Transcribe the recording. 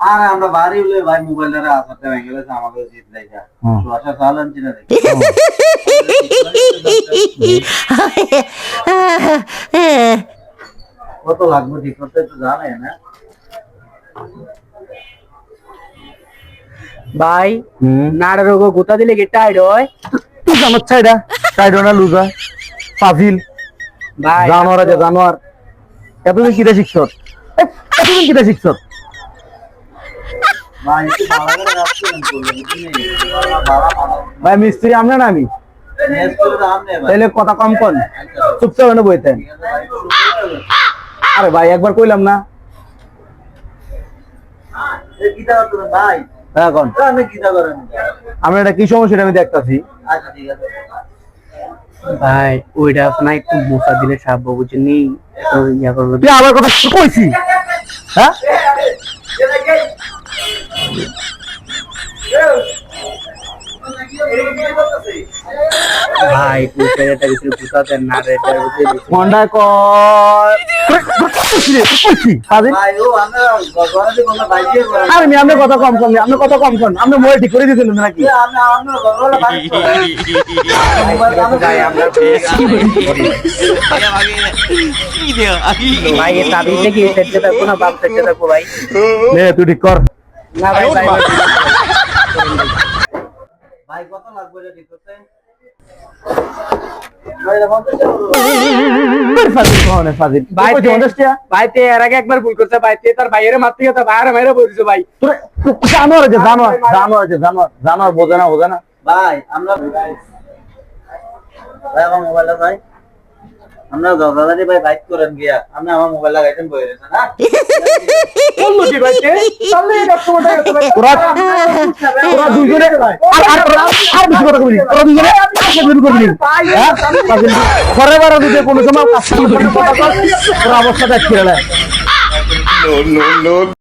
আর আমরা বাড়ি হলে ভাই মোবাইলের আসাতে ভেঙে গেছে আমাদের জিত দেখা হুম। চালান চিনা কত লাগবে ঠিক করতে একটু জানেন হ্যাঁ? ভাই হুম। নাড়া রোগ গোতা দিলে কি টাইড হয়? জানোর চাইডা চাইডা না লুজা। ফাজিল জানোয়ার আছে জানোয়ার। এতদিন কিটা শিখছ? এতদিন কিটা শিখছ? ভাই মিস্ত্রি আমরা না আমি? তাহলে কথা কম কন। চুপচাপ এনে বইতেন। আরে ভাই একবার কইলাম না। ভাই। হ্যাঁ আমরা এটা কি সমস্যা আমি দেখতাছি। আচ্ছা ঠিক আছে। ভাই ওইটা আপনার একটু মোটা দিলে ইয়া করবে। তুই আবার কথা কইছি হ্যাঁ? ভাই না রে মন্ডা কর। আরে। মি আপনি কথা কম কম আপনি কথা কম কম আপনি মোবাইল ঠিক করে দিয়েছেন নাকি? তুই ঠিক কর। ভাই কত লাগবে ঠিক করতে ভাই দেখো ফাজিল কোনে ফাজিল। ভাই ভাই তে- অনেস্টিয়া ভাই তে এর আগে একবার ভুল করছে ভাই তে তার ভাইয়ের মারতে গিয়ে তার ভাইয়ের মাইরে বলছে ভাই। জানোয়ার আছে জানোয়ার জানোয়ার আছে জানোয়ার জানোয়ার বোঝে না বোঝে না। ভাই আমরা ভাই আমার মোবাইলটা ভাই। আমরা দাদারি ভাই বাইক করেন গিয়া আপনি আমার মোবাইল লাগাইতেন বই রয়েছেন না কোনো সময় অবস্থা দেখ খেলে